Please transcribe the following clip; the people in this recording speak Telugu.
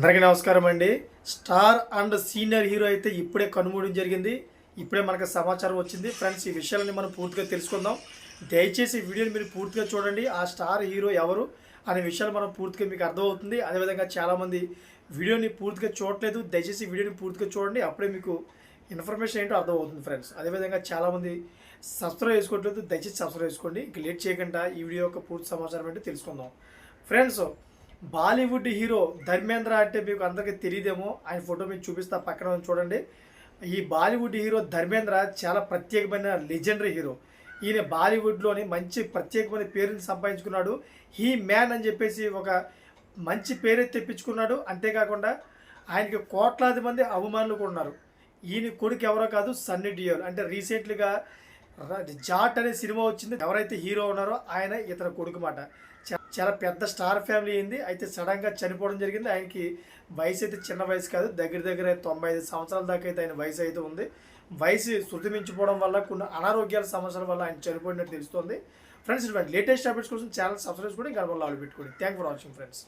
అందరికీ నమస్కారం అండి. స్టార్ అండ్ సీనియర్ హీరో అయితే ఇప్పుడే కనుమూయడం జరిగింది. ఇప్పుడే మనకు సమాచారం వచ్చింది. ఫ్రెండ్స్ ఈ విషయాలని మనం పూర్తిగా తెలుసుకుందాం. దయచేసి వీడియోని మీరు పూర్తిగా చూడండి. ఆ స్టార్ హీరో ఎవరు అనే విషయాలు మనం పూర్తిగా మీకు అర్థమవుతుంది. అదేవిధంగా చాలామంది వీడియోని పూర్తిగా చూడలేదు దయచేసి వీడియోని పూర్తిగా చూడండి. అప్పుడే మీకు ఇన్ఫర్మేషన్ ఏంటో అర్థమవుతుంది ఫ్రెండ్స్. అదేవిధంగా చాలామంది సబ్స్క్రైబ్ చేసుకోవట్లేదు. దయచేసి సబ్స్క్రైబ్ చేసుకోండి. ఇంక లేట్ చేయకుండా ఈ వీడియో యొక్క పూర్తి సమాచారం ఏంటో తెలుసుకుందాం. ఫ్రెండ్స్ బాలీవుడ్ హీరో ధర్మేంద్ర అంటే మీకు అందరికీ తెలియదేమో. ఆయన ఫోటో మీకు చూపిస్తా పక్కన ఉంది చూడండి. ఈ బాలీవుడ్ హీరో ధర్మేంద్ర చాలా ప్రత్యేకమైన లెజెండరీ హీరో. ఈయన బాలీవుడ్లోని మంచి ప్రత్యేకమైన పేరుని సంపాదించుకున్నాడు. హీ మ్యాన్ అని చెప్పేసి ఒక మంచి పేరు తెప్పించుకున్నాడు. అంతేకాకుండా ఆయనకి కోట్లాది మంది అభిమానులు కూడా ఉన్నారు ఈయన కొడుకు ఎవరో కాదు సన్నీ డియోల్. అంటే రీసెంట్లీగా జాట్ అనే సినిమా వచ్చింది. ఎవరైతే హీరో ఉన్నారో ఆయన ఇతను కొడుకు మాట. చాలా పెద్ద స్టార్ ఫ్యామిలీ అయింది. అయితే సడన్గా చనిపోవడం జరిగింది. ఆయనకి వయసు అయితే చిన్న వయసు కాదు. దగ్గర దగ్గర తొంభై ఐదు సంవత్సరాల దాకా అయితే ఆయన వయసు అయితే ఉంది. వయసు శృతి మించిపోవడం వల్ల కొన్ని అనారోగ్యాల సమస్యల వల్ల ఆయన చనిపోయినట్టు తెలుస్తుంది. ఫ్రెండ్స్ ఇటువంటి లేటెస్ట్ అప్డేట్స్ కోసం ఛానల్ సబ్స్క్రైబ్ కూడా ఇంకా వాళ్ళు పెట్టుకోండి. Thank for watching friends